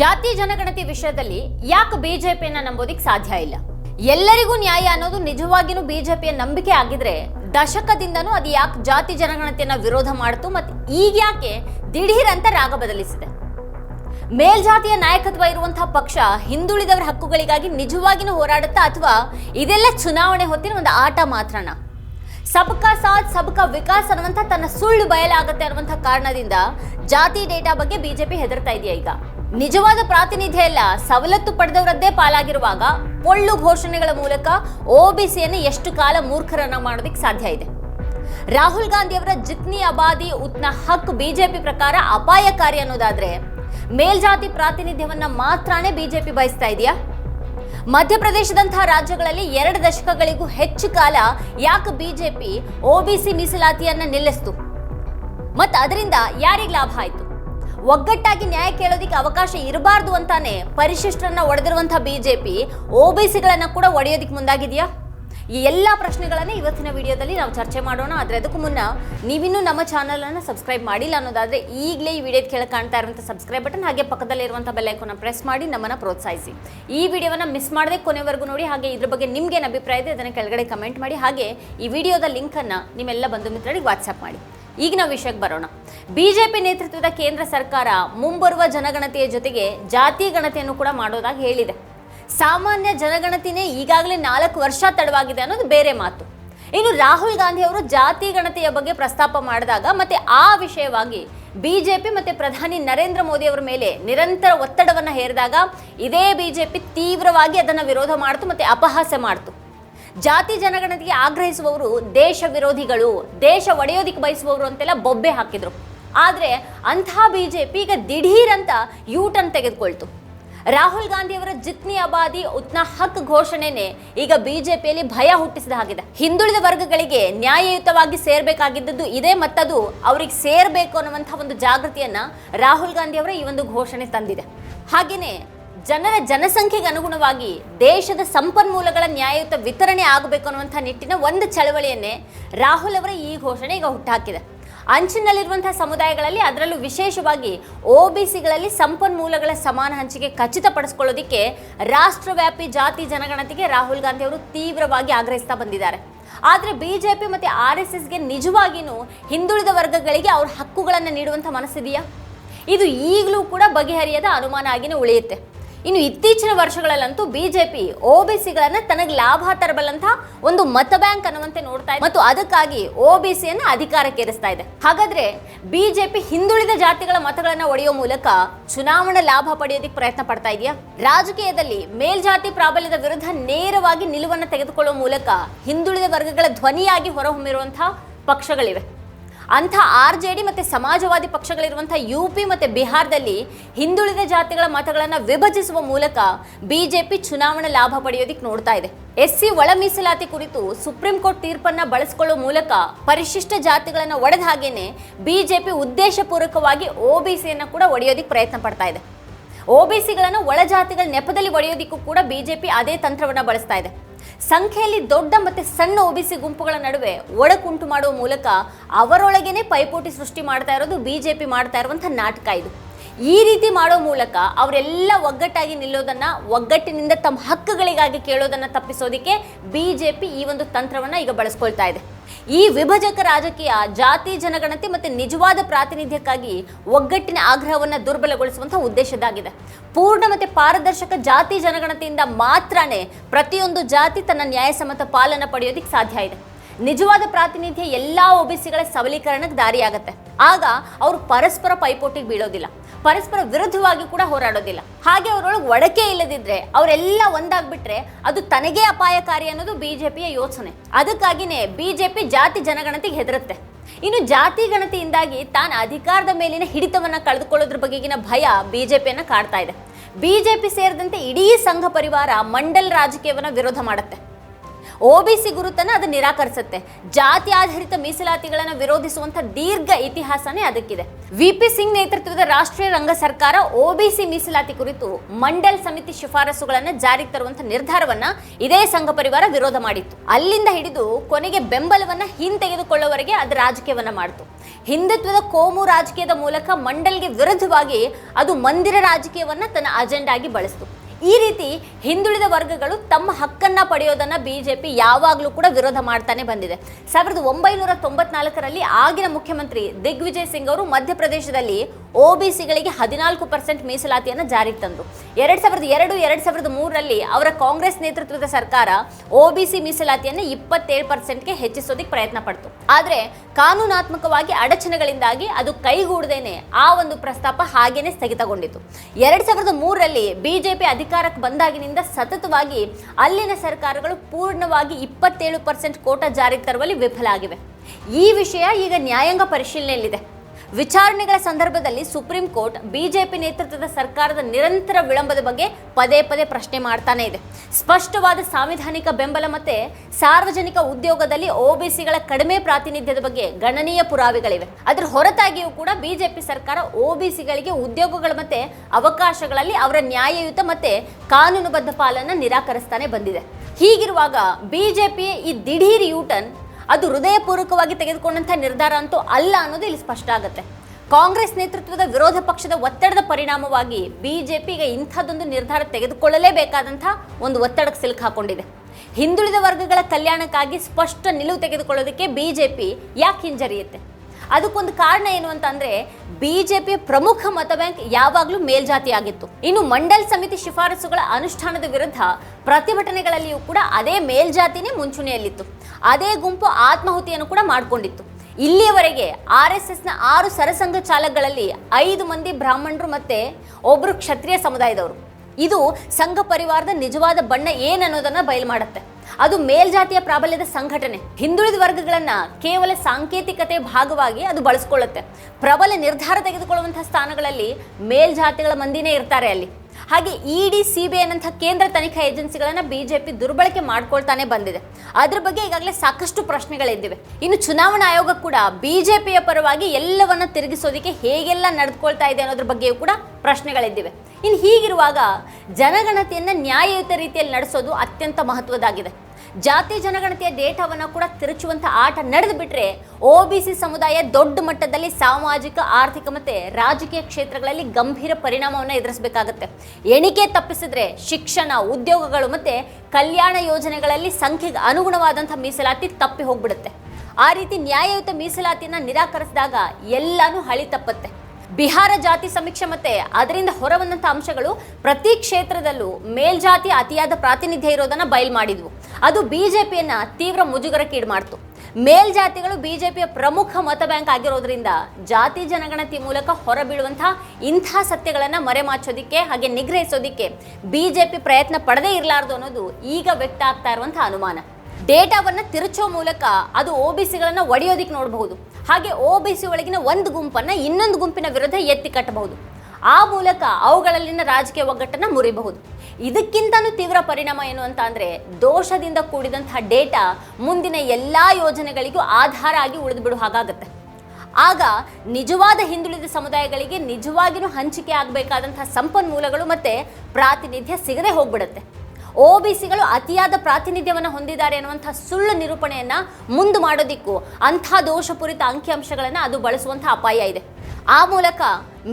ಜಾತಿ ಜನಗಣತಿ ವಿಷಯದಲ್ಲಿ ಯಾಕೆ ಬಿಜೆಪಿಯನ್ನ ನಂಬೋದಿಕ್ ಸಾಧ್ಯ ಇಲ್ಲ? ಎಲ್ಲರಿಗೂ ನ್ಯಾಯ ಅನ್ನೋದು ನಿಜವಾಗಿಯೂ ಬಿಜೆಪಿಯ ನಂಬಿಕೆ ಆಗಿದ್ರೆ ದಶಕದಿಂದನೂ ಅದು ಯಾಕೆ ಜಾತಿ ಜನಗಣತಿಯನ್ನ ವಿರೋಧ ಮಾಡ್ತು ಮತ್ತೆ ಈಗ ಯಾಕೆ ದಿಢೀರ್ ಅಂತ ರಾಗ ಬದಲಿಸಿದೆ? ಮೇಲ್ಜಾತಿಯ ನಾಯಕತ್ವ ಇರುವಂತಹ ಪಕ್ಷ ಹಿಂದುಳಿದವರ ಹಕ್ಕುಗಳಿಗಾಗಿ ನಿಜವಾಗಿಯೂ ಹೋರಾಡುತ್ತಾ ಅಥವಾ ಇದೆಲ್ಲ ಚುನಾವಣೆ ಹೊತ್ತಿನ ಒಂದು ಆಟ ಮಾತ್ರನಾ? ಸಬ್ಕಾ ಸಾಥ್, ಸಬ್ಕಾ ವಿಕಾಸ್ ಅನ್ನುವಂಥ ತನ್ನ ಸುಳ್ಳು ಬಯಲಾಗುತ್ತೆ ಅನ್ನುವಂಥ ಕಾರಣದಿಂದ ಜಾತಿ ಡೇಟಾ ಬಗ್ಗೆ ಬಿಜೆಪಿ ಹೆದರ್ತಾ ಇದೆಯಾ ಈಗ? ನಿಜವಾದ ಪ್ರಾತಿನಿಧ್ಯ ಎಲ್ಲ ಸವಲತ್ತು ಪಡೆದವರದ್ದೇ ಪಾಲಾಗಿರುವಾಗ ಪೊಳ್ಳು ಘೋಷಣೆಗಳ ಮೂಲಕ ಒಬಿಸಿಯನ್ನು ಎಷ್ಟು ಕಾಲ ಮೂರ್ಖರನ್ನ ಮಾಡೋದಕ್ಕೆ ಸಾಧ್ಯ ಇದೆ? ರಾಹುಲ್ ಗಾಂಧಿ ಅವರ ಜಿತ್ನಿ ಅಬಾದಿ ಉತ್ನ ಹಕ್ ಬಿಜೆಪಿ ಪ್ರಕಾರ ಅಪಾಯಕಾರಿ ಅನ್ನೋದಾದ್ರೆ ಮೇಲ್ಜಾತಿ ಪ್ರಾತಿನಿಧ್ಯವನ್ನ ಮಾತ್ರನೇ ಬಿಜೆಪಿ ಬಯಸ್ತಾ ಇದೆಯಾ? ಮಧ್ಯಪ್ರದೇಶದಂತಹ ರಾಜ್ಯಗಳಲ್ಲಿ ಎರಡು ದಶಕಗಳಿಗೂ ಹೆಚ್ಚು ಕಾಲ ಯಾಕೆ ಬಿಜೆಪಿ ಒಬಿಸಿ ಮೀಸಲಾತಿಯನ್ನ ನಿಲ್ಲಿಸ್ತು? ಮತ್ತು ಅದರಿಂದ ಯಾರಿಗೆ ಲಾಭ ಆಯಿತು? ಒಗ್ಗಟ್ಟಾಗಿ ನ್ಯಾಯ ಕೇಳೋದಿಕ್ಕೆ ಅವಕಾಶ ಇರಬಾರ್ದು ಅಂತಾನೆ ಪರಿಶಿಷ್ಟರನ್ನ ಒಡೆದಿರುವಂತಹ ಬಿಜೆಪಿ ಒಬಿಸಿಗಳನ್ನ ಕೂಡ ಒಡೆಯೋದಿಕ್ಕೆ ಮುಂದಾಗಿದೆಯಾ? ಈ ಎಲ್ಲ ಪ್ರಶ್ನೆಗಳನ್ನ ಇವತ್ತಿನ ವಿಡಿಯೋದಲ್ಲಿ ನಾವು ಚರ್ಚೆ ಮಾಡೋಣ. ಆದರೆ ಅದಕ್ಕೂ ಮುನ್ನ ನೀವಿನ್ನೂ ನಮ್ಮ ಚಾನಲನ್ನು ಸಬ್ಸ್ಕ್ರೈಬ್ ಮಾಡಿಲ್ಲ ಅನ್ನೋದಾದ್ರೆ ಈಗಲೇ ಈ ವಿಡಿಯೋದ ಕೆಳಗೆ ಕಾಣ್ತಾ ಇರುವಂಥ ಸಬ್ಸ್ಕ್ರೈಬ್ ಬಟನ್ ಹಾಗೆ ಪಕ್ಕದಲ್ಲಿರುವಂಥ ಬೆಲ್ ಐಕಾನ್ ಪ್ರೆಸ್ ಮಾಡಿ ನಮ್ಮನ್ನ ಪ್ರೋತ್ಸಾಹಿಸಿ. ಈ ವಿಡಿಯೋವನ್ನ ಮಿಸ್ ಮಾಡದೆ ಕೊನೆವರೆಗೂ ನೋಡಿ, ಹಾಗೆ ಇದ್ರ ಬಗ್ಗೆ ನಿಮ್ಗೇನು ಅಭಿಪ್ರಾಯ ಇದೆ ಅದನ್ನು ಕೆಳಗಡೆ ಕಮೆಂಟ್ ಮಾಡಿ, ಹಾಗೆ ಈ ವಿಡಿಯೋದ ಲಿಂಕನ್ನು ನಿಮ್ಮೆಲ್ಲ ಬಂಧು ಮಿತ್ರರಿಗೆ ವಾಟ್ಸಪ್ ಮಾಡಿ. ಈಗ ನಾವು ವಿಷಯಕ್ಕೆ ಬರೋಣ. ಬಿಜೆಪಿ ನೇತೃತ್ವದ ಕೇಂದ್ರ ಸರ್ಕಾರ ಮುಂಬರುವ ಜನಗಣತಿಯ ಜೊತೆಗೆ ಜಾತಿ ಗಣತಿಯನ್ನು ಕೂಡ ಮಾಡೋದಾಗಿ ಹೇಳಿದೆ. ಸಾಮಾನ್ಯ ಜನಗಣತಿನೇ ಈಗಾಗಲೇ ನಾಲ್ಕು ವರ್ಷ ತಡವಾಗಿದೆ ಅನ್ನೋದು ಬೇರೆ ಮಾತು. ಇನ್ನು ರಾಹುಲ್ ಗಾಂಧಿ ಅವರು ಜಾತಿ ಗಣತಿಯ ಬಗ್ಗೆ ಪ್ರಸ್ತಾಪ ಮಾಡಿದಾಗ ಮತ್ತೆ ಆ ವಿಷಯವಾಗಿ ಬಿಜೆಪಿ ಮತ್ತೆ ಪ್ರಧಾನಿ ನರೇಂದ್ರ ಮೋದಿ ಅವರ ಮೇಲೆ ನಿರಂತರ ಒತ್ತಡವನ್ನು ಹೇರಿದಾಗ ಇದೇ ಬಿಜೆಪಿ ತೀವ್ರವಾಗಿ ಅದನ್ನು ವಿರೋಧ ಮಾಡ್ತು ಮತ್ತೆ ಅಪಹಾಸ್ಯ ಮಾಡ್ತು. ಜಾತಿ ಜನಗಣತಿಗೆ ಆಗ್ರಹಿಸುವವರು ದೇಶ ವಿರೋಧಿಗಳು, ದೇಶ ಒಡೆಯೋದಿಕ್ಕೆ ಬಯಸುವವರು ಅಂತೆಲ್ಲ ಬೊಬ್ಬೆ ಹಾಕಿದ್ರು. ಆದರೆ ಅಂಥ ಬಿಜೆಪಿ ಈಗ ದಿಢೀರ್ ಅಂತ ಯೂಟರ್ನ್ ತೆಗೆದುಕೊಳ್ತು. ರಾಹುಲ್ ಗಾಂಧಿ ಅವರ ಜಿತ್ನಿ ಅಬಾದಿ ಉತ್ನಾ ಹಕ್ ಘೋಷಣೆನೆ ಈಗ ಬಿಜೆಪಿಯಲ್ಲಿ ಭಯ ಹುಟ್ಟಿಸಿದ ಹಾಗಿದೆ. ಹಿಂದುಳಿದ ವರ್ಗಗಳಿಗೆ ನ್ಯಾಯಯುತವಾಗಿ ಸೇರ್ಬೇಕಾಗಿದ್ದದ್ದು ಇದೆ ಮತ್ತದು ಅವ್ರಿಗೆ ಸೇರ್ಬೇಕು ಅನ್ನುವಂಥ ಒಂದು ಜಾಗೃತಿಯನ್ನ ರಾಹುಲ್ ಗಾಂಧಿ ಅವರ ಈ ಒಂದು ಘೋಷಣೆ ತಂದಿದೆ. ಹಾಗೆಯೇ ಜನರ ಜನಸಂಖ್ಯೆಗೆ ಅನುಗುಣವಾಗಿ ದೇಶದ ಸಂಪನ್ಮೂಲಗಳ ನ್ಯಾಯಯುತ ವಿತರಣೆ ಆಗಬೇಕು ಅನ್ನುವಂಥ ನಿಟ್ಟಿನ ಒಂದು ಚಳವಳಿಯನ್ನೇ ರಾಹುಲ್ ಅವರ ಈ ಘೋಷಣೆ ಈಗ ಹುಟ್ಟುಹಾಕಿದೆ ಅಂಚಿನಲ್ಲಿರುವಂತಹ ಸಮುದಾಯಗಳಲ್ಲಿ ಅದರಲ್ಲೂ ವಿಶೇಷವಾಗಿ ಒಬಿಸಿಗಳಲ್ಲಿ ಸಂಪನ್ಮೂಲಗಳ ಸಮಾನ ಹಂಚಿಕೆ ಖಚಿತಪಡಿಸಿಕೊಳ್ಳೋದಿಕ್ಕೆ ರಾಷ್ಟ್ರವ್ಯಾಪಿ ಜಾತಿ ಜನಗಣತಿಗೆ ರಾಹುಲ್ ಗಾಂಧಿ ಅವರು ತೀವ್ರವಾಗಿ ಆಗ್ರಹಿಸ್ತಾ ಬಂದಿದ್ದಾರೆ. ಆದರೆ ಬಿಜೆಪಿ ಮತ್ತು ಆರ್ ಎಸ್ ಎಸ್ಗೆ ನಿಜವಾಗಿಯೂ ಹಿಂದುಳಿದ ವರ್ಗಗಳಿಗೆ ಅವ್ರ ಹಕ್ಕುಗಳನ್ನು ನೀಡುವಂಥ ಮನಸ್ಸಿದೆಯಾ? ಇದು ಈಗಲೂ ಕೂಡ ಬಗೆಹರಿಯದ ಅನುಮಾನ ಆಗಿನೇ ಉಳಿಯುತ್ತೆ. ಇನ್ನು ಇತ್ತೀಚಿನ ವರ್ಷಗಳಲ್ಲಂತೂ ಬಿಜೆಪಿ ಓಬಿಸಿಗಳನ್ನ ತನಗೆ ಲಾಭ ತರಬಲ್ಲಂತಹ ಒಂದು ಮತ ಬ್ಯಾಂಕ್ ಅನ್ನುವಂತೆ ನೋಡ್ತಾ ಇದೆ. ಮತ್ತು ಅದಕ್ಕಾಗಿ ಓಬಿಸಿಯನ್ನು ಅಧಿಕಾರಕ್ಕೇರಿಸ್ತಾ ಇದೆ. ಹಾಗಾದ್ರೆ ಬಿಜೆಪಿ ಹಿಂದುಳಿದ ಜಾತಿಗಳ ಮತಗಳನ್ನ ಒಡೆಯುವ ಮೂಲಕ ಚುನಾವಣಾ ಲಾಭ ಪಡೆಯೋದಕ್ಕೆ ಪ್ರಯತ್ನ ಪಡ್ತಾ ಇದೆಯಾ? ರಾಜಕೀಯದಲ್ಲಿ ಮೇಲ್ಜಾತಿ ಪ್ರಾಬಲ್ಯದ ವಿರುದ್ಧ ನೇರವಾಗಿ ನಿಲುವನ್ನು ತೆಗೆದುಕೊಳ್ಳುವ ಮೂಲಕ ಹಿಂದುಳಿದ ವರ್ಗಗಳ ಧ್ವನಿಯಾಗಿ ಹೊರಹೊಮ್ಮಿರುವಂತಹ ಪಕ್ಷಗಳಿವೆ. ಅಂಥ ಆರ್ ಜೆ ಡಿ ಮತ್ತು ಸಮಾಜವಾದಿ ಪಕ್ಷಗಳಿರುವಂಥ ಯು ಪಿ ಮತ್ತು ಬಿಹಾರದಲ್ಲಿ ಹಿಂದುಳಿದ ಜಾತಿಗಳ ಮತಗಳನ್ನು ವಿಭಜಿಸುವ ಮೂಲಕ ಬಿ ಜೆ ಪಿ ಚುನಾವಣಾ ಲಾಭ ಪಡೆಯೋದಿಕ್ಕೆ ನೋಡ್ತಾ ಇದೆ. ಎಸ್ ಸಿ ಒಳ ಮೀಸಲಾತಿ ಕುರಿತು ಸುಪ್ರೀಂ ಕೋರ್ಟ್ ತೀರ್ಪನ್ನು ಬಳಸಿಕೊಳ್ಳುವ ಮೂಲಕ ಪರಿಶಿಷ್ಟ ಜಾತಿಗಳನ್ನು ಒಡೆದ ಹಾಗೇನೆ ಪಿ ಉದ್ದೇಶಪೂರ್ವಕವಾಗಿ ಒಬಿಸಿಯನ್ನು ಕೂಡ ಒಡೆಯೋದಿಕ್ಕೆ ಪ್ರಯತ್ನ ಪಡ್ತಾ ಇದೆ. ಒ ಒಬಿಸಿಗಳನ್ನು ಒಳ ಜಾತಿಗಳ ನೆಪದಲ್ಲಿ ಒಡೆಯೋದಕ್ಕೂ ಕೂಡ ಬಿ ಜೆ ಪಿ ಅದೇ ತಂತ್ರವನ್ನು ಬಳಸ್ತಾ ಇದೆ. ಸಂಖ್ಯೆಯಲ್ಲಿ ದೊಡ್ಡ ಮತ್ತೆ ಸಣ್ಣ ಒಬಿಸಿ ಗುಂಪುಗಳ ನಡುವೆ ಒಡಕುಂಟು ಮಾಡುವ ಮೂಲಕ ಅವರೊಳಗೇನೆ ಪೈಪೋಟಿ ಸೃಷ್ಟಿ ಮಾಡ್ತಾ ಇರೋದು ಬಿಜೆಪಿ ಮಾಡ್ತಾ ಇರುವಂಥ ನಾಟಕ ಇದು. ಈ ರೀತಿ ಮಾಡೋ ಮೂಲಕ ಅವರೆಲ್ಲ ಒಗ್ಗಟ್ಟಾಗಿ ನಿಲ್ಲೋದನ್ನ, ಒಗ್ಗಟ್ಟಿನಿಂದ ತಮ್ಮ ಹಕ್ಕುಗಳಿಗಾಗಿ ಕೇಳೋದನ್ನ ತಪ್ಪಿಸೋದಕ್ಕೆ ಬಿಜೆಪಿ ಈ ಒಂದು ತಂತ್ರವನ್ನ ಈಗ ಬಳಸ್ಕೊಳ್ತಾ ಇದೆ. ಈ ವಿಭಜಕ ರಾಜಕೀಯ ಜಾತಿ, ಜನಗಣತಿ ಮತ್ತು ನಿಜವಾದ ಪ್ರಾತಿನಿಧ್ಯಕ್ಕಾಗಿ ಒಗ್ಗಟ್ಟಿನ ಆಗ್ರಹವನ್ನು ದುರ್ಬಲಗೊಳಿಸುವಂತಹ ಉದ್ದೇಶದಾಗಿದೆ ಪೂರ್ಣ ಮತ್ತು ಪಾರದರ್ಶಕ ಜಾತಿ, ಜನಗಣತಿಯಿಂದ ಮಾತ್ರನೇ ಪ್ರತಿಯೊಂದು ಜಾತಿ ತನ್ನ ನ್ಯಾಯಸಮ್ಮತ ಪಾಲನ ಪಡೆಯೋದಿಕ್ಕೆ ಸಾಧ್ಯ ಇದೆ. ನಿಜವಾದ ಪ್ರಾತಿನಿಧ್ಯ ಎಲ್ಲಾ ಒಬಿಸಿಗಳ ಸಬಲೀಕರಣಕ್ಕೆ ದಾರಿಯಾಗತ್ತೆ. ಆಗ ಅವರು ಪರಸ್ಪರ ಪೈಪೋಟಿಗೆ ಬೀಳೋದಿಲ್ಲ. ಪರಸ್ಪರ ವಿರುದ್ಧವಾಗಿ ಕೂಡ ಹೋರಾಡೋದಿಲ್ಲ. ಹಾಗೆ ಅವರೊಳಗೆ ಒಡಕೆ ಇಲ್ಲದಿದ್ರೆ ಅವರೆಲ್ಲ ಒಂದಾಗ್ಬಿಟ್ರೆ ಅದು ತನಗೇ ಅಪಾಯಕಾರಿ ಅನ್ನೋದು ಬಿಜೆಪಿಯ ಯೋಚನೆ. ಅದಕ್ಕಾಗಿನೇ ಬಿಜೆಪಿ ಜಾತಿ ಜನಗಣತಿಗೆ ಹೆದರುತ್ತೆ. ಇನ್ನು ಜಾತಿ ಗಣತಿಯಿಂದಾಗಿ ತಾನು ಅಧಿಕಾರದ ಮೇಲಿನ ಹಿಡಿತವನ್ನ ಕಳೆದುಕೊಳ್ಳೋದ್ರ ಬಗೆಗಿನ ಭಯ ಬಿಜೆಪಿಯನ್ನ ಕಾಡ್ತಾ ಇದೆ. ಬಿಜೆಪಿ ಸೇರಿದಂತೆ ಇಡೀ ಸಂಘ ಪರಿವಾರ ಮಂಡಲ್ ರಾಜಕೀಯವನ್ನ ವಿರೋಧ ಮಾಡುತ್ತೆ. ಒಬಿಸಿ ಗುರುತನ್ನು ಅದು ನಿರಾಕರಿಸುತ್ತೆ. ಜಾತಿ ಆಧಾರಿತ ಮೀಸಲಾತಿಗಳನ್ನು ವಿರೋಧಿಸುವಂಥ ದೀರ್ಘ ಇತಿಹಾಸನೇ ಅದಕ್ಕಿದೆ. ವಿ ಪಿ ಸಿಂಗ್ ನೇತೃತ್ವದ ರಾಷ್ಟ್ರೀಯ ರಂಗ ಸರ್ಕಾರ ಒ ಬಿ ಸಿ ಮೀಸಲಾತಿ ಕುರಿತು ಮಂಡಲ್ ಸಮಿತಿ ಶಿಫಾರಸುಗಳನ್ನು ಜಾರಿಗೆ ತರುವಂಥ ನಿರ್ಧಾರವನ್ನ ಇದೇ ಸಂಘ ಪರಿವಾರ ವಿರೋಧ ಮಾಡಿತ್ತು. ಅಲ್ಲಿಂದ ಹಿಡಿದು ಕೊನೆಗೆ ಬೆಂಬಲವನ್ನ ಹಿಂತೆಗೆದುಕೊಳ್ಳುವವರೆಗೆ ಅದು ರಾಜಕೀಯವನ್ನ ಮಾಡಿತು. ಹಿಂದುತ್ವದ ಕೋಮು ರಾಜಕೀಯದ ಮೂಲಕ ಮಂಡಲ್ಗೆ ವಿರುದ್ಧವಾಗಿ ಅದು ಮಂದಿರ ರಾಜಕೀಯವನ್ನ ತನ್ನ ಅಜೆಂಡಾಗಿ ಬಳಸಿತು. ಈ ರೀತಿ ಹಿಂದುಳಿದ ವರ್ಗಗಳು ತಮ್ಮ ಹಕ್ಕನ್ನ ಪಡೆಯೋದನ್ನ ಬಿಜೆಪಿ ಯಾವಾಗಲೂ ಕೂಡ ವಿರೋಧ ಮಾಡ್ತಾನೆ ಬಂದಿದೆ. ಸಾವಿರದ ಒಂಬೈನೂರ ತೊಂಬತ್ನಾಲ್ಕರಲ್ಲಿ ಆಗಿನ ಮುಖ್ಯಮಂತ್ರಿ ದಿಗ್ವಿಜಯ್ ಸಿಂಗ್ ಅವರು ಮಧ್ಯಪ್ರದೇಶದಲ್ಲಿ ಒಬಿಸಿಗಳಿಗೆ ಹದಿನಾಲ್ಕು ಪರ್ಸೆಂಟ್ ಮೀಸಲಾತಿಯನ್ನು ಜಾರಿಗೆ ತಂದರು ಎರಡು ಸಾವಿರದ ಎರಡು ಎರಡು ಸಾವಿರದ ಮೂರರಲ್ಲಿ ಅವರ ಕಾಂಗ್ರೆಸ್ ನೇತೃತ್ವದ ಸರ್ಕಾರ ಒಬಿಸಿ ಮೀಸಲಾತಿಯನ್ನು ಇಪ್ಪತ್ತೇಳು ಪರ್ಸೆಂಟ್ಗೆ ಹೆಚ್ಚಿಸೋದಕ್ಕೆ ಪ್ರಯತ್ನ ಪಡ್ತು. ಆದರೆ ಕಾನೂನಾತ್ಮಕವಾಗಿ ಅಡಚಣೆಗಳಿಂದಾಗಿ ಅದು ಕೈಗೂಡದೇನೆ ಆ ಒಂದು ಪ್ರಸ್ತಾಪ ಹಾಗೇನೆ ಸ್ಥಗಿತಗೊಂಡಿತು. ಎರಡು ಸಾವಿರದ ಮೂರರಲ್ಲಿ ಬಿಜೆಪಿ ಅಧಿಕಾರಕ್ಕೆ ಬಂದಾಗಿನಿಂದ ಸತತವಾಗಿ ಅಲ್ಲಿನ ಸರ್ಕಾರಗಳು ಪೂರ್ಣವಾಗಿ ಇಪ್ಪತ್ತೇಳು ಪರ್ಸೆಂಟ್ ಕೋಟಾ ಜಾರಿಗೆ ತರುವಲ್ಲಿ ವಿಫಲ ಆಗಿವೆ. ಈ ವಿಷಯ ಈಗ ನ್ಯಾಯಾಂಗ ಪರಿಶೀಲನೆಯಲ್ಲಿದೆ. ವಿಚಾರಣೆಗಳ ಸಂದರ್ಭದಲ್ಲಿ ಸುಪ್ರೀಂ ಕೋರ್ಟ್ ಬಿಜೆಪಿ ನೇತೃತ್ವದ ಸರ್ಕಾರದ ನಿರಂತರ ವಿಳಂಬದ ಬಗ್ಗೆ ಪದೇ ಪದೇ ಪ್ರಶ್ನೆ ಮಾಡ್ತಾನೆ ಇದೆ. ಸ್ಪಷ್ಟವಾದ ಸಾಂವಿಧಾನಿಕ ಬೆಂಬಲ ಮತ್ತೆ ಸಾರ್ವಜನಿಕ ಉದ್ಯೋಗದಲ್ಲಿ ಓಬಿಸಿಗಳ ಕಡಿಮೆ ಪ್ರಾತಿನಿಧ್ಯದ ಬಗ್ಗೆ ಗಣನೀಯ ಪುರಾವೆಗಳಿವೆ. ಅದರ ಹೊರತಾಗಿಯೂ ಕೂಡ ಬಿಜೆಪಿ ಸರ್ಕಾರ ಓಬಿಸಿಗಳಿಗೆ ಉದ್ಯೋಗಗಳು ಮತ್ತೆ ಅವಕಾಶಗಳಲ್ಲಿ ಅವರ ನ್ಯಾಯಯುತ ಮತ್ತೆ ಕಾನೂನುಬದ್ಧ ಪಾಲನ್ನು ನಿರಾಕರಿಸ್ತಾನೆ ಬಂದಿದೆ. ಹೀಗಿರುವಾಗ ಬಿಜೆಪಿ ಈ ದಿಢೀರ್ ಯೂಟರ್ನ್ ಅದು ಹೃದಯಪೂರ್ವಕವಾಗಿ ತೆಗೆದುಕೊಂಡಂಥ ನಿರ್ಧಾರ ಅಂತೂ ಅಲ್ಲ ಅನ್ನೋದು ಇಲ್ಲಿ ಸ್ಪಷ್ಟ ಆಗುತ್ತೆ. ಕಾಂಗ್ರೆಸ್ ನೇತೃತ್ವದ ವಿರೋಧ ಪಕ್ಷದ ಒತ್ತಡದ ಪರಿಣಾಮವಾಗಿ ಬಿಜೆಪಿ ಪಿಗೆ ಇಂಥದ್ದೊಂದು ನಿರ್ಧಾರ ತೆಗೆದುಕೊಳ್ಳಲೇಬೇಕಾದಂಥ ಒಂದು ಒತ್ತಡಕ್ಕೆ ಸಿಲುಕ್ ಹಾಕೊಂಡಿದೆ. ಹಿಂದುಳಿದ ವರ್ಗಗಳ ಕಲ್ಯಾಣಕ್ಕಾಗಿ ಸ್ಪಷ್ಟ ನಿಲುವು ತೆಗೆದುಕೊಳ್ಳೋದಕ್ಕೆ ಬಿಜೆಪಿ ಯಾಕೆ ಹಿಂಜರಿಯುತ್ತೆ? ಅದಕ್ಕೊಂದು ಕಾರಣ ಏನು ಅಂತಂದ್ರೆ ಬಿಜೆಪಿ ಪ್ರಮುಖ ಮತ ಬ್ಯಾಂಕ್ ಯಾವಾಗಲೂ ಮೇಲ್ಜಾತಿ ಆಗಿತ್ತು. ಇನ್ನು ಮಂಡಲ್ ಸಮಿತಿ ಶಿಫಾರಸುಗಳ ಅನುಷ್ಠಾನದ ವಿರುದ್ಧ ಪ್ರತಿಭಟನೆಗಳಲ್ಲಿಯೂ ಕೂಡ ಅದೇ ಮೇಲ್ಜಾತಿನೇ ಮುಂಚೂಣಿಯಲ್ಲಿತ್ತು. ಅದೇ ಗುಂಪು ಆತ್ಮಾಹುತಿಯನ್ನು ಕೂಡ ಮಾಡಿಕೊಂಡಿತ್ತು. ಇಲ್ಲಿಯವರೆಗೆ ಆರ್ ಎಸ್ ಎಸ್ನ ಆರು ಸರಸಂಘ ಚಾಲಕಗಳಲ್ಲಿ ಐದು ಮಂದಿ ಬ್ರಾಹ್ಮಣರು ಮತ್ತು ಒಬ್ಬರು ಕ್ಷತ್ರಿಯ ಸಮುದಾಯದವರು. ಇದು ಸಂಘ ಪರಿವಾರದ ನಿಜವಾದ ಬಣ್ಣ ಏನನ್ನೋದನ್ನು ಬಯಲು ಮಾಡುತ್ತೆ. ಅದು ಮೇಲ್ಜಾತಿಯ ಪ್ರಾಬಲ್ಯದ ಸಂಘಟನೆ. ಹಿಂದುಳಿದ ವರ್ಗಗಳನ್ನು ಕೇವಲ ಸಾಂಕೇತಿಕತೆ ಭಾಗವಾಗಿ ಅದು ಬಳಸ್ಕೊಳ್ಳುತ್ತೆ. ಪ್ರಬಲ ನಿರ್ಧಾರ ತೆಗೆದುಕೊಳ್ಳುವಂಥ ಸ್ಥಾನಗಳಲ್ಲಿ ಮೇಲ್ಜಾತಿಗಳ ಮಂದಿನೇ ಇರ್ತಾರೆ ಅಲ್ಲಿ. ಹಾಗೆ ಇಡಿ, ಸಿಬಿಐ ಅನ್ನಂಥ ಕೇಂದ್ರ ತನಿಖಾ ಏಜೆನ್ಸಿಗಳನ್ನ ಬಿಜೆಪಿ ದುರ್ಬಳಕೆ ಮಾಡ್ಕೊಳ್ತಾನೆ ಬಂದಿದೆ. ಅದ್ರ ಬಗ್ಗೆ ಈಗಾಗಲೇ ಸಾಕಷ್ಟು ಪ್ರಶ್ನೆಗಳಿದ್ದಿವೆ. ಇನ್ನು ಚುನಾವಣಾ ಆಯೋಗ ಕೂಡ ಬಿಜೆಪಿಯ ಪರವಾಗಿ ಎಲ್ಲವನ್ನ ತಿರುಗಿಸೋದಕ್ಕೆ ಹೇಗೆಲ್ಲ ನಡೆದುಕೊಳ್ತಾ ಇದೆ ಅನ್ನೋದ್ರ ಬಗ್ಗೆಯೂ ಕೂಡ ಪ್ರಶ್ನೆಗಳಿದ್ದಿವೆ. ಇನ್ನು ಹೀಗಿರುವಾಗ ಜನಗಣತಿಯನ್ನ ನ್ಯಾಯಯುತ ರೀತಿಯಲ್ಲಿ ನಡೆಸೋದು ಅತ್ಯಂತ ಮಹತ್ವದಾಗಿದೆ ಜಾತಿ ಜನಗಣತಿಯ ಡೇಟಾವನ್ನು ಕೂಡ ತಿರುಚುವಂಥ ಆಟ ನಡೆದು ಬಿಟ್ರೆ ಸಿ ಸಮುದಾಯ ದೊಡ್ಡ ಮಟ್ಟದಲ್ಲಿ ಸಾಮಾಜಿಕ, ಆರ್ಥಿಕ ಮತ್ತೆ ರಾಜಕೀಯ ಕ್ಷೇತ್ರಗಳಲ್ಲಿ ಗಂಭೀರ ಪರಿಣಾಮವನ್ನು ಎದುರಿಸಬೇಕಾಗುತ್ತೆ. ಎಣಿಕೆ ತಪ್ಪಿಸಿದ್ರೆ ಶಿಕ್ಷಣ, ಉದ್ಯೋಗಗಳು ಮತ್ತೆ ಕಲ್ಯಾಣ ಯೋಜನೆಗಳಲ್ಲಿ ಸಂಖ್ಯೆಗೆ ಅನುಗುಣವಾದಂಥ ಮೀಸಲಾತಿ ತಪ್ಪಿ ಹೋಗ್ಬಿಡುತ್ತೆ. ಆ ರೀತಿ ನ್ಯಾಯಯುತ ಮೀಸಲಾತಿಯನ್ನ ನಿರಾಕರಿಸಿದಾಗ ಎಲ್ಲಾನು ಹಳಿ ತಪ್ಪತ್ತೆ. ಬಿಹಾರ ಜಾತಿ ಸಮೀಕ್ಷೆ ಮತ್ತೆ ಅದರಿಂದ ಹೊರಬಂದಂಥ ಅಂಶಗಳು ಪ್ರತಿ ಕ್ಷೇತ್ರದಲ್ಲೂ ಮೇಲ್ಜಾತಿ ಅತಿಯಾದ ಪ್ರಾತಿನಿಧ್ಯ ಇರೋದನ್ನ ಬಯಲು ಮಾಡಿದ್ವು. ಅದು ಬಿಜೆಪಿಯನ್ನ ತೀವ್ರ ಮುಜುಗರಕ್ಕೀಡು ಮಾಡ್ತು ಮೇಲ್ಜಾತಿಗಳು ಬಿಜೆಪಿಯ ಪ್ರಮುಖ ಮತ ಬ್ಯಾಂಕ್ ಆಗಿರೋದ್ರಿಂದ ಜಾತಿ ಜನಗಣತಿ ಮೂಲಕ ಹೊರಬೀಳುವಂತಹ ಇಂಥ ಸತ್ಯಗಳನ್ನ ಮರೆಮಾಚೋದಿಕ್ಕೆ ಹಾಗೆ ನಿಗ್ರಹಿಸೋದಿಕ್ಕೆ ಬಿಜೆಪಿ ಪ್ರಯತ್ನ ಪಡದೇ ಇರಲಾರ್ದು ಅನ್ನೋದು ಈಗ ವ್ಯಕ್ತ ಆಗ್ತಾ ಇರುವಂತಹ ಅನುಮಾನ. ಡೇಟಾವನ್ನ ತಿರುಚೋ ಮೂಲಕ ಅದು ಒ ಬಿ ಸಿಗಳನ್ನು ಒಡೆಯೋದಕ್ಕೆ ನೋಡಬಹುದು. ಹಾಗೆ ಒ ಬಿ ಸಿ ಒಳಗಿನ ಒಂದು ಗುಂಪನ್ನು ಇನ್ನೊಂದು ಗುಂಪಿನ ವಿರುದ್ಧ ಎತ್ತಿ ಕಟ್ಟಬಹುದು. ಆ ಮೂಲಕ ಅವುಗಳಲ್ಲಿನ ರಾಜಕೀಯ ಒಗ್ಗಟ್ಟನ್ನು ಮುರಿಬಹುದು. ಇದಕ್ಕಿಂತನೂ ತೀವ್ರ ಪರಿಣಾಮ ಏನು ಅಂತ ಅಂದರೆ ದೋಷದಿಂದ ಕೂಡಿದಂತಹ ಡೇಟಾ ಮುಂದಿನ ಎಲ್ಲಾ ಯೋಜನೆಗಳಿಗೂ ಆಧಾರ ಆಗಿ ಉಳಿದು ಬಿಡು ಹಾಗಾಗತ್ತೆ. ಆಗ ನಿಜವಾದ ಹಿಂದುಳಿದ ಸಮುದಾಯಗಳಿಗೆ ನಿಜವಾಗಿಯೂ ಹಂಚಿಕೆ ಆಗಬೇಕಾದಂತಹ ಸಂಪನ್ಮೂಲಗಳು ಮತ್ತೆ ಪ್ರಾತಿನಿಧ್ಯ ಸಿಗದೆ ಹೋಗ್ಬಿಡುತ್ತೆ. ಒಬಿಸಿಗಳು ಅತಿಯಾದ ಪ್ರಾತಿನಿಧ್ಯವನ್ನು ಹೊಂದಿದ್ದಾರೆ ಅನ್ನುವಂಥ ಸುಳ್ಳು ನಿರೂಪಣೆಯನ್ನು ಮುಂದೆ ಮಾಡೋದಿಕ್ಕೂ ಅಂಥ ದೋಷಪೂರಿತ ಅಂಕಿಅಂಶಗಳನ್ನು ಅದು ಬಳಸುವಂಥ ಅಪಾಯ ಇದೆ. ಆ ಮೂಲಕ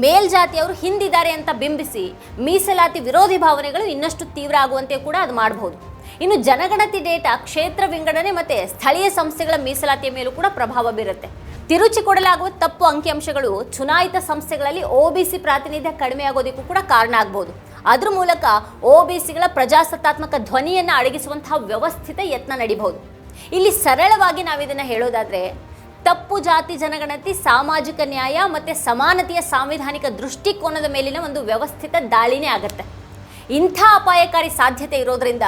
ಮೇಲ್ಜಾತಿಯವರು ಹಿಂದಿದ್ದಾರೆ ಅಂತ ಬಿಂಬಿಸಿ ಮೀಸಲಾತಿ ವಿರೋಧಿ ಭಾವನೆಗಳು ಇನ್ನಷ್ಟು ತೀವ್ರ ಆಗುವಂತೆ ಕೂಡ ಅದು ಮಾಡಬಹುದು. ಇನ್ನು ಜನಗಣತಿ ಡೇಟಾ, ಕ್ಷೇತ್ರ ವಿಂಗಡಣೆ ಮತ್ತೆ ಸ್ಥಳೀಯ ಸಂಸ್ಥೆಗಳ ಮೀಸಲಾತಿಯ ಮೇಲೂ ಕೂಡ ಪ್ರಭಾವ ಬೀರುತ್ತೆ. ತಿರುಚಿ ಕೊಡಲಾಗುವ ತಪ್ಪು ಅಂಕಿಅಂಶಗಳು ಚುನಾಯಿತ ಸಂಸ್ಥೆಗಳಲ್ಲಿ ಒಬಿಸಿ ಪ್ರಾತಿನಿಧ್ಯ ಕಡಿಮೆ ಆಗೋದಕ್ಕೂ ಕೂಡ ಕಾರಣ ಆಗಬಹುದು. ಅದ್ರ ಮೂಲಕ ಒ ಬಿ ಸಿಗಳ ಪ್ರಜಾಸತ್ತಾತ್ಮಕ ಧ್ವನಿಯನ್ನು ಅಡಗಿಸುವಂತಹ ವ್ಯವಸ್ಥಿತ ಯತ್ನ ನಡಿಬಹುದು. ಇಲ್ಲಿ ಸರಳವಾಗಿ ನಾವಿದನ್ನು ಹೇಳೋದಾದರೆ, ತಪ್ಪು ಜಾತಿ ಜನಗಣತಿ, ಸಾಮಾಜಿಕ ನ್ಯಾಯ ಮತ್ತು ಸಮಾನತೆಯ ಸಾಂವಿಧಾನಿಕ ದೃಷ್ಟಿಕೋನದ ಮೇಲಿನ ಒಂದು ವ್ಯವಸ್ಥಿತ ದಾಳಿನೇ ಆಗುತ್ತೆ. ಇಂಥ ಅಪಾಯಕಾರಿ ಸಾಧ್ಯತೆ ಇರೋದ್ರಿಂದ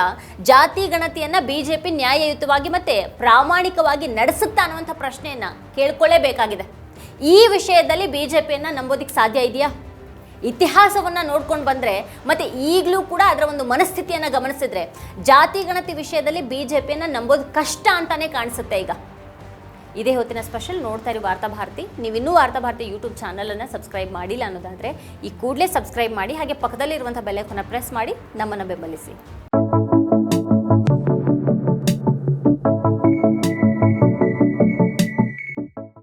ಜಾತಿ ಗಣತಿಯನ್ನು ಬಿ ಜೆ ಪಿ ನ್ಯಾಯಯುತವಾಗಿ ಮತ್ತು ಪ್ರಾಮಾಣಿಕವಾಗಿ ನಡೆಸುತ್ತಾ ಅನ್ನುವಂಥ ಪ್ರಶ್ನೆಯನ್ನು ಕೇಳ್ಕೊಳ್ಳೇಬೇಕಾಗಿದೆ. ಈ ವಿಷಯದಲ್ಲಿ ಬಿ ಜೆ ಪಿಯನ್ನು ನಂಬೋದಿಕ್ಕೆ ಸಾಧ್ಯ ಇದೆಯಾ? ಇತಿಹಾಸವನ್ನ ನೋಡ್ಕೊಂಡು ಬಂದರೆ ಮತ್ತು ಈಗಲೂ ಕೂಡ ಅದರ ಒಂದು ಮನಸ್ಥಿತಿಯನ್ನು ಗಮನಿಸಿದ್ರೆ ಜಾತಿ ಗಣತಿ ವಿಷಯದಲ್ಲಿ ಬಿ ಜೆ ಪಿಯನ್ನು ನಂಬೋದು ಕಷ್ಟ ಅಂತಲೇ ಕಾಣಿಸುತ್ತೆ ಈಗ. ಇದೇ ಹೊತ್ತಿನ ಸ್ಪೆಷಲ್ ನೋಡ್ತಾ ಇರಿ ವಾರ್ತಾಭಾರತಿ ನೀವಿನ್ನೂ ವಾರ್ತಾ ಭಾರತಿ ಯೂಟ್ಯೂಬ್ ಚಾನಲನ್ನು ಸಬ್ಸ್ಕ್ರೈಬ್ ಮಾಡಿಲ್ಲ ಅನ್ನೋದಾದರೆ ಈ ಕೂಡಲೇ ಸಬ್ಸ್ಕ್ರೈಬ್ ಮಾಡಿ ಹಾಗೆ ಪಕ್ಕದಲ್ಲಿರುವಂಥ ಬೆಲೆಕನ್ನು ಪ್ರೆಸ್ ಮಾಡಿ ನಮ್ಮನ್ನು ಬೆಂಬಲಿಸಿ.